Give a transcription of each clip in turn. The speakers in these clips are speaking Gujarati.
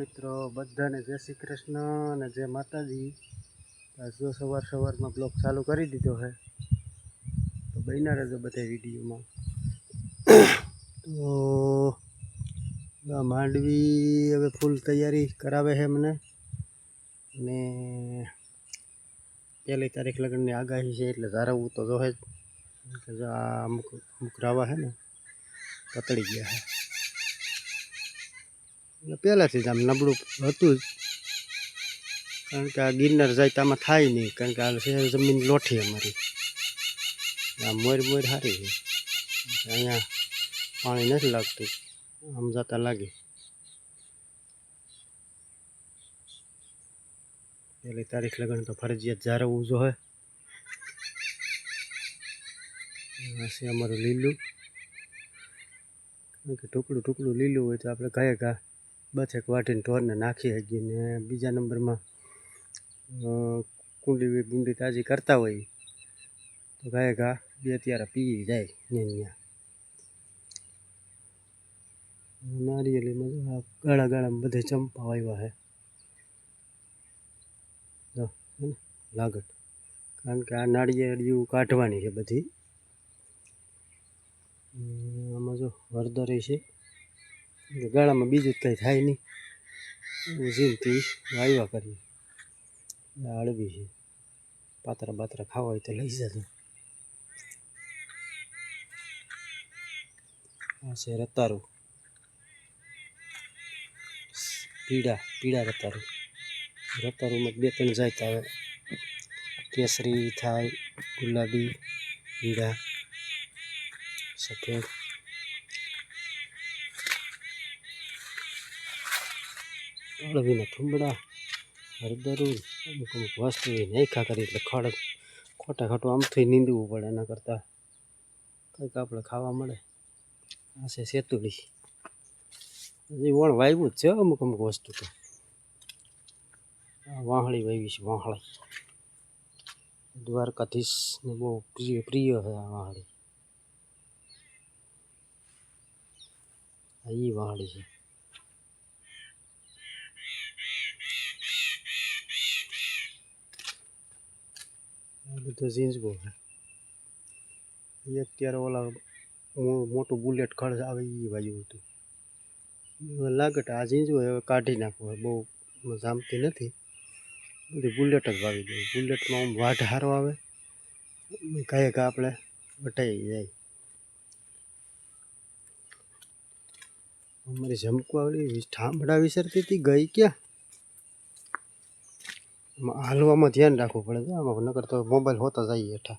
મિત્રો, બધાને જય શ્રી કૃષ્ણ અને જય માતાજી. જો સવાર સવારમાં બ્લોગ ચાલુ કરી દીધો છે તો બન્યા રહેજો બધા વિડીયોમાં. તો માંડવી હવે ફૂલ તૈયારી કરાવે છે મને અને પહેલી તારીખ લગ્નની આગાહી છે એટલે ધારવું તો જોહે જ. અમુક અમુક રાવા છે ને, પતળી ગયા છે એટલે પહેલાંથી જ આમ નબળું હતું જ. કારણ કે આ ગિરનાર જાય તો આમાં થાય નહીં. કારણ કે આ શહેર જમીન લોઠી અમારી. આ મોર મોર સારી છે અહીંયા પાણી નથી લાગતું. આમ જતા લાગે. પહેલી તારીખ લગન તો ફરજિયાત જાળવવું જોઈએ છે અમારું લીલું. કારણ કે ટુકડું ટુકડું લીલું હોય તો આપણે કયા ઘા બચેક વાટીને ઢોરને નાખી શકીએ ને બીજા નંબરમાં કુંડી બુંડી તાજી કરતા હોય તો ગાય ઘા બે ત્યારે પી જાય ને ત્યાં નારિયેલીમાં ગાળા ગાળામાં બધે ચંપા વાવ્યા છે લાગત કારણ કે આ નાળિયેરિયું કાઢવાની છે બધી. આમાં જો હળદરી છે એટલે ગાળામાં બીજું કંઈ થાય નહીં. જીનથી વાવ્યા કરીએ હળવી છે. પાતરા બાતરા ખાવા હોય તો લઈ જજો. આ છે રતારું. પીળા પીળા રતારું. રતારુંમાં બે ત્રણ જાય આવે. કેસરી થાય ગુલાબી, પીળા, સફેદ. અળવીના થુંબડા હળદરું અમુક અમુક વસ્તુ નાખ્યા કરી એટલે ખડ ખોટા ખોટું આમથી નીંદવું પડે, એના કરતાં કંઈક આપણે ખાવા મળે. આ છે સેતુડી હજી વણ વાવ્યું જ છે અમુક અમુક વસ્તુ તો વાહળી વાવી છે, વાહળી. દ્વારકાધીશને બહુ પ્રિય પ્રિય છે આ વાહળી. આ એ વાહળી છે. બધું ઝીંઝવો છે. અત્યારે ઓલા મોટું બુલેટ ખડ આવે એ બાજુ હતું. લાગે તો આ ઝીંઝવો હવે કાઢી નાખવો બહુ જામતી નથી. બધી બુલેટ જ વાવી દઈએ બુલેટમાં આમ વાઢ હારો આવે કાંઈ કા આપણે વટાઈ જાય. અમારી ઝમકવાળી ઠામડા વિસરતી હતી, ગઈ ક્યાં? હાલવામાં ધ્યાન રાખવું પડે આમાં નકર તો મોબાઈલ હોતા જઈએ હેઠા.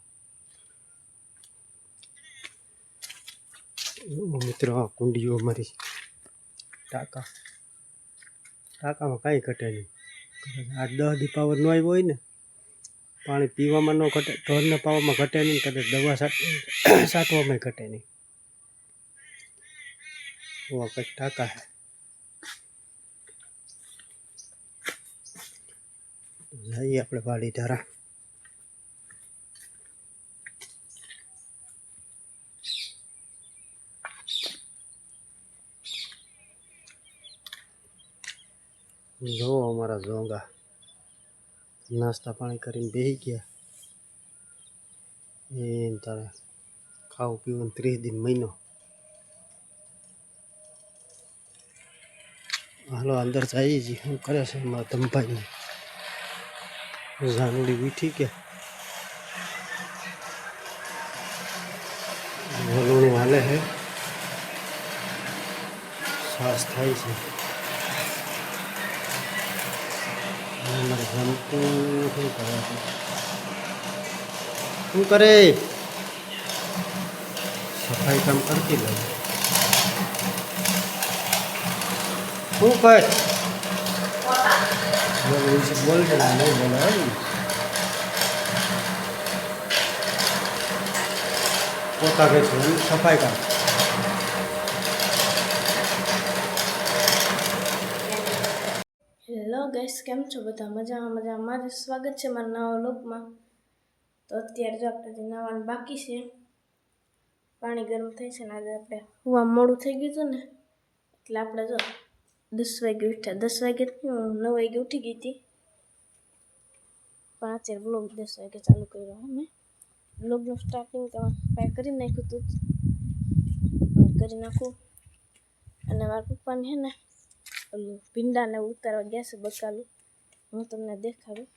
મિત્રો કુંડીઓ મારી ટાંકા. ટાંકામાં કાંઈ ઘટે નહીં. આ દહ દસ દી પાવર ન આવ્યો હોય ને, પાણી પીવામાં ન ઘટે, ઢોરને પાવામાં ઘટે નહીં, કદાચ દવા સાટવામાં ઘટે નહીં. કંઈક ટાંકા છે. જઈએ આપણે વાડી ધારા જો અમારા ઝોંગા નાસ્તા પાણી કરીને બેસી ગયા એ તારે ખાવું પીવું ત્રીસ દિન મહિનો હાલો અંદર જઈએ છીએ શું કરે છે અમારા ધમભાઈ જાનુડી વીઠી ठीक है શ્વાસ થાય છે. શું કરે શું કરે? સફાઈ કામ કરતી લાગે શું કર? બોલ વિશે બોલ કે ના નહીં બોલે પોતા કે છે સફાઈ કામ હેલો ગેસ કેમ છો બધા? મજામાં મજામાં. સ્વાગત છે મારા નવા લોકમાં તો અત્યારે જો આપણે નાવાનું બાકી છે, પાણી ગરમ થઈ છે ને આજે આપણે હુવા મોડું થઈ ગયું હતું ને, એટલે આપણે જો દસ વાગે ઉઠ્યા દસ વાગે હું નવ વાગે ઉઠી ગઈ હતી પણ અત્યારે બ્લોગ દસ વાગે ચાલુ કર્યો અમે બ્લોગનું સ્ટાર્ટિંગ તો કાંઈ કરી નાખ્યું હતું કરી નાખું અને મારા પપ્પાને છે ને ઓલું ભીંડાને ઉતારવા ગયા છે બકાલું હું તમને દેખાડું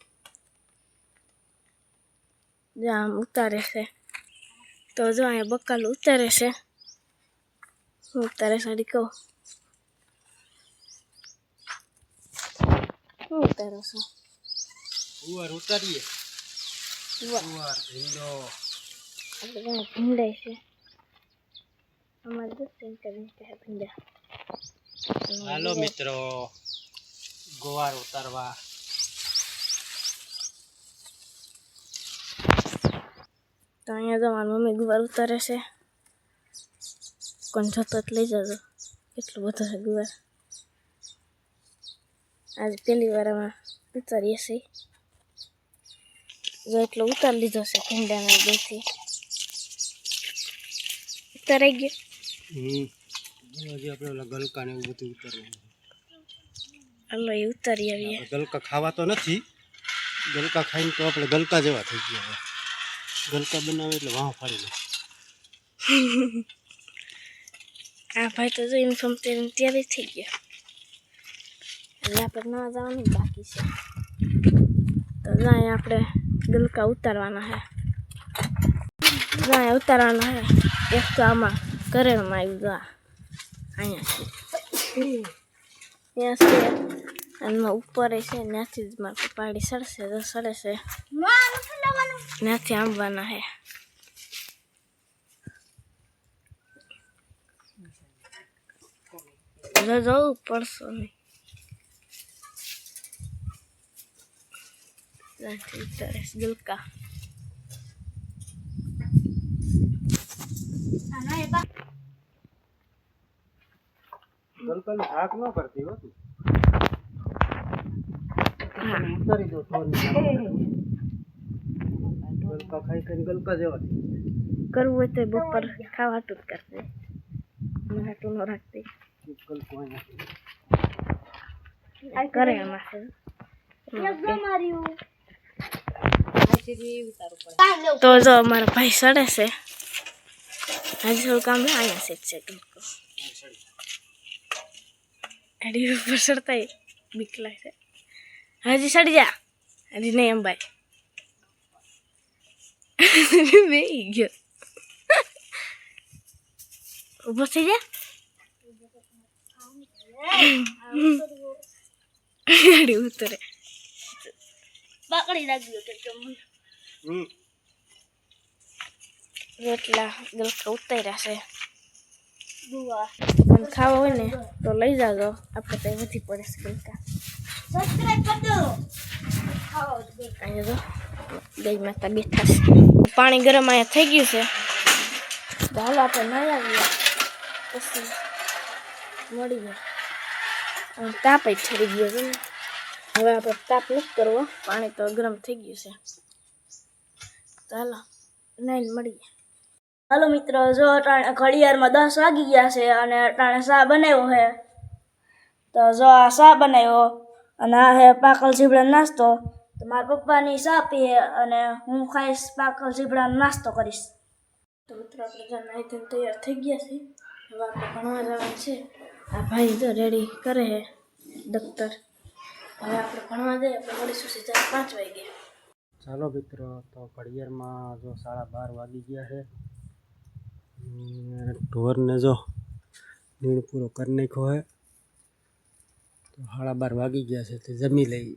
જો આમ ઉતારે છે તો જો અહીંયા બકાલું ઉતારે છે હું ઉતારે સારી કહું શું ઉતારો છો ઉવાર ઉતારીએ ઉવાર ભીંડો આપણે ભીંડાય છે અમારે દસ સેન્ટ કરીને ભીંડા હાલો મિત્રો ગુવાર ઉતારવા તો અહીંયા તો મારી મમ્મી ગુવાર ઉતારે છે કોણ જોતો લઈ જજો એટલું બધું છે ગુવાર આજે પહેલી વાર આમાં ઉતારીએ છીએ જો એટલો ઉતારી લીધો છે ભીંડાને બેથી ઉતારાઈ ગયો હજી આપણે ગલકા ને એવું બધું ઉતારવાનું હાલો એ ઉતારી આવીએ ગલકા ખાવા તો નથી ગલકા ખાઈને તો આપણે ગલકા જેવા થઈ ગયા ગલકા બનાવે એટલે વાહ ફાડી આ ભાઈ તો જો યુનિફોર્મ ત્યારે જ થઈ ગયા એટલે આપણે ના જવાનું બાકી છે. તો અહીંયા આપણે ગલકા ઉતારવાના છે અહીંયા ઉતારવાના છે એક તો આમાં કરેણમાં આવ્યું ગયા. અહીંયા છે. ત્યાં છે. અને ઉપર છે, ત્યાંથી જ મારે પાડી સડશે તો સડે ત્યાંથી આંબવાના છે જો જવું પડશો નહીં ત્યાંથી ઉતારે છે ગલકા ગલકાની શાક ન કરતી હો તું હા ઉતારી દો થોડી ગલકા ખાઈ ખાઈને ગલકા જેવા થઈ ગયા. કરવું હોય તો બપોર ખાવાતું જ કરશે મને હાટું ન રાખતી એક ગલકો અહીંયા કરે એમાં છે તો જો અમારા ભાઈ સડે છે. હજી થોડું કામ અહીંયા છે ગલકો એડી ઉપર સડતા બીક લાગે હજી સડી જા. હજી નહીં એમ ભાઈ. બે ગયો. ઊભો થઈ જા. ઉતરે. પકડી કે હમ રોટલા ગલકા ઉતાર્યા છે અને ખાવા હોય ને તો લઈ જાજો આપણે તો વધી પડે છે ગલકા અહીંયા ગઈ માતા બેઠા છે પાણી ગરમ અહીંયા થઈ ગયું છે તો આપણે ના આવીએ પછી મળીએ અને તાપ ચડી ગયો છે હવે આપણે તાપ નથી કરવો પાણી તો ગરમ થઈ ગયું છે તો નહીં મળીએ. હાલો મિત્રો, જો અટાણે ઘડિયાળમાં દસ વાગી ગયા છે અને અટાણે શા બનાવ્યો છે તો જો આ શા બનાવ્યો અને આ હે પાકલ ઝીબડાનો નાસ્તો. તો મારા પપ્પાની શા પીએ અને હું ખાઈશ પાકલ ઝીબડાનો નાસ્તો કરીશ. તો મિત્રો, આપણે જો તૈયાર થઈ ગયા છે હવે આપણે ભણવા જવાનું છે. આ ભાઈ તો રેડી કરે છે દફતર. હવે આપણે ભણવા જઈએ, આપણે મળીશું સીધા પાંચ વાગે. ચાલો મિત્રો, તો ઘડિયાળમાં જો સાડા બાર વાગી ગયા છે ઢોરને જો નીણ પૂરો કરી નાખ્યો છે, તો સાડા બાર વાગી ગયા છે તે જમી લઈ.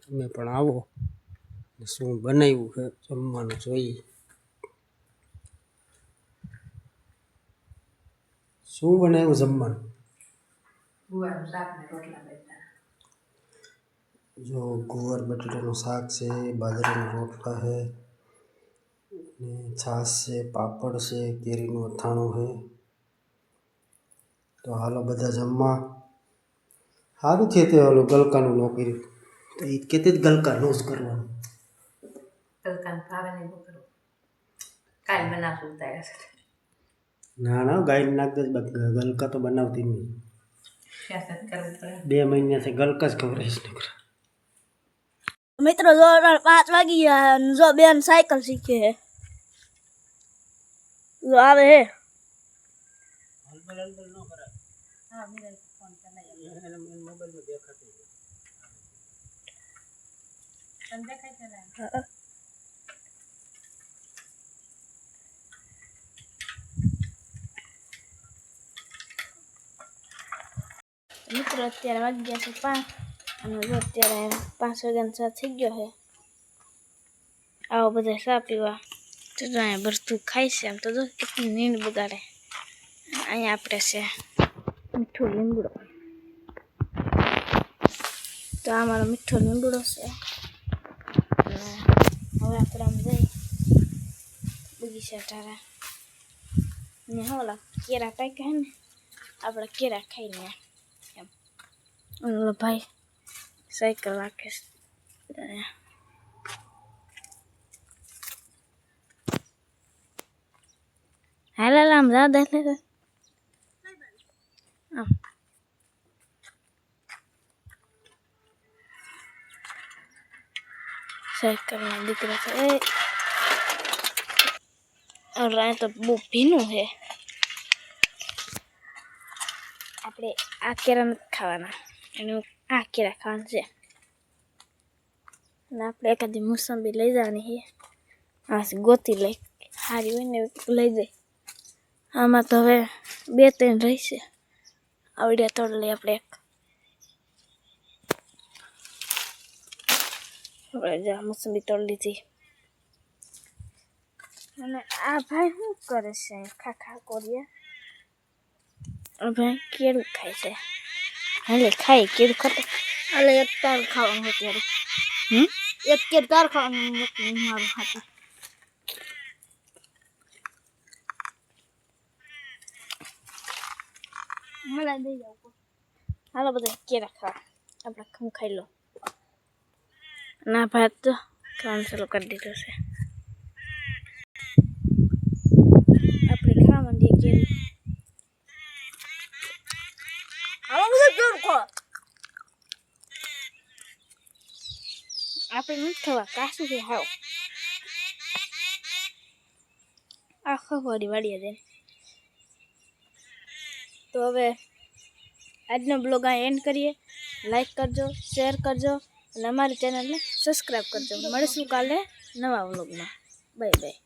તમે પણ આવો શું બનાવ્યું છે જમવાનું જોઈએ. શું બનાવ્યું જમવાનું? જો ગુવાર બટેટાનું શાક છે બાજરાના રોટલા છે ને છાશ છે પાપડ છે કેરીનું અથાણું છે તો હાલો બધા જમવા સારું છે તે ઓલું ગલકાનું ન કર્યું તો એ કેતી જ ગલકા નો જ કરવાનું તલકાન ભાવે નહીં કરવું કાલ બનાવશું ઉતાર્યા ના ના ગાય નાખતા ગલકા તો બનાવતી નહીં બે મહિનાથી ગલકા જ ખવડાવીશ નકરા મિત્રો, જો પાંચ વાગી ગયા જો બેન સાયકલ શીખે હે. જો આવે હે. મિત્રો, અત્યારે વાગી ગયા છે પાંચ. અને અત્યારે પાંચ વાગ્યાનો ચા થઈ ગયો છે. આવો બધા ચા પીવા. તો અહીંયા ભરતું ખાય છે આમ તો જો કેટલી નીંદ બગાડે. અહીંયા આપણે છે મીઠું લીમડો તો આ મારો મીઠો લીમડો છે. હવે આપણે આમ જઈ બગીચા તારા ને હોલા કેરા પાક્યા ને, આપણે કેરા ખાઈને એમ. ભાઈ આમ જા દે લે આમ સાયકલના દીકરા છે એ અરે તો બહુ ભીનું છે આપણે આ કેરા નથી ખાવાના અને આ કેરા ખાવાના છે અને આપણે એકાદી મોસંબી લઈ જવાની છે આ ગોતી લઈ સારી હોય ને લઈ જાય આમાં તો હવે બે ત્રણ રહેશે આવડ્યા તોડ લઈ આપણે એક આપણે મોસંબી તોડ લીધી અને આ ભાઈ શું કરે છે ખા ખા કરીએ આ ભાઈ કેળું ખાય છે હાલે ખાય કેરું ખાતે હાલે એક તાર ખાવાનું અત્યારે હમ એક કેર તાર ખાવાનું મારું ખાતું હાલા દઈ જાવ હાલો બધા કેરા ખાવા આપણે ખમ ખાઈ લો ના ભાત તો ખાવાનું ચાલુ કરી દીધું છે આપણે ખાવા માંડીએ કેરી હાલો બધા કેર ખો આપણે નથી ખાવા કાશું છે હાવ આખો વાડી વાડીએ જઈને તો હવે આજનો બ્લોગ આ એન્ડ કરીએ લાઈક કરજો શેર કરજો અને અમારી ચેનલને સબસ્ક્રાઈબ કરજો મળીશું કાલે નવા બ્લોગમાં બાય બાય